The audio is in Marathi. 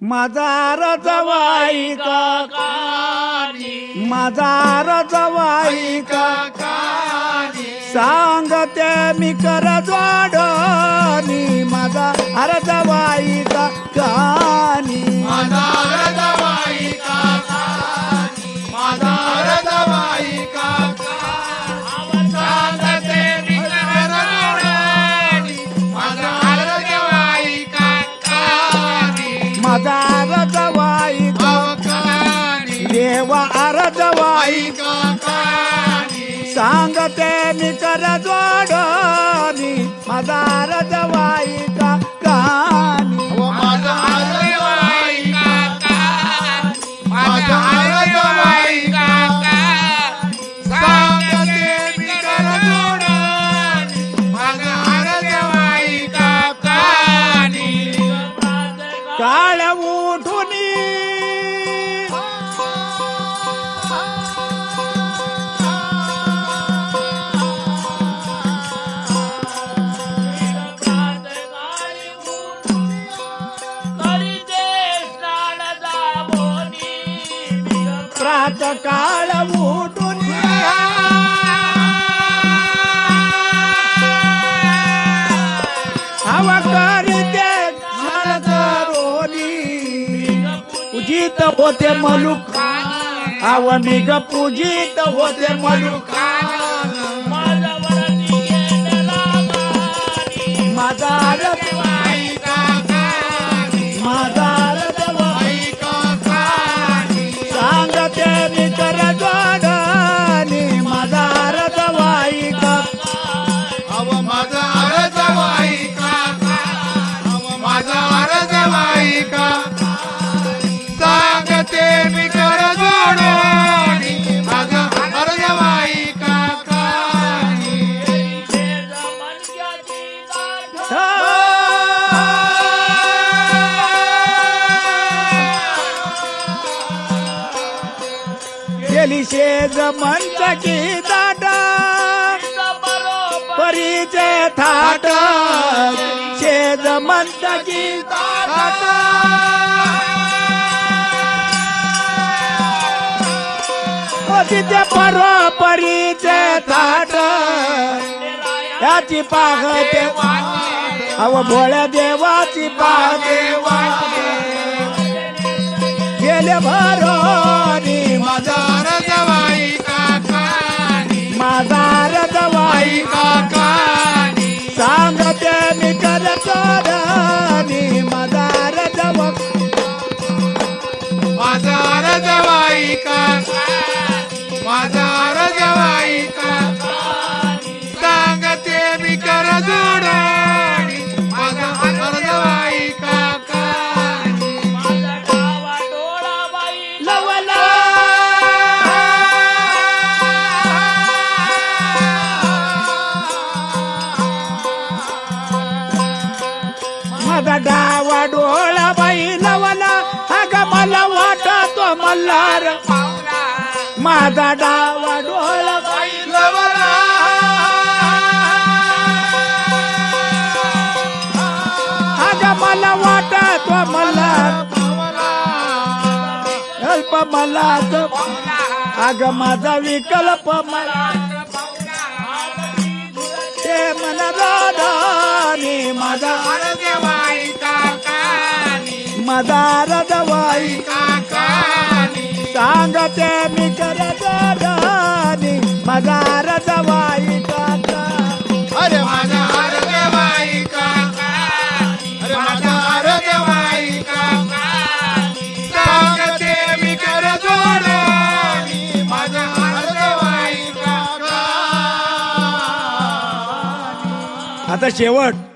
माझा रजवाई का माझा रजवाई का सांगते मी कर जोडणी माझा रजवाई का तेव्हा रजवाई सांगते मी कर जोडणी माझा रजवाई प्रात काळ उठून हवा करते रोनी. पूजित होते मलुक. हवा मिग पूजित होते मलुक. माझा शेज मंचकी दाट परिचय थाट शेज मंचकी दाट. तिथे पर्व परिचय थाट याची पाहते अव भोळ्या देवाची पाहते गेले भरोनी माझा रजवाई काका सांगते मी कर चोरणी माझा रजव माझा काका माझा डावा डोळा बाई लवला अग मला वाटतो मल्हार माझा डावा डोळा बाई लवला अग मला वाटतो मल्हार अल्प मला अग माझा विकल्प मला काकानी. सांगते मी कर राधानी माझा रजवाई काका. अरे माझा अर्धवाई काका. अरे माझा अर्धवाई काका. सांगते मी कर जोडणी माझा अर्धवाई काका. आता शेवट.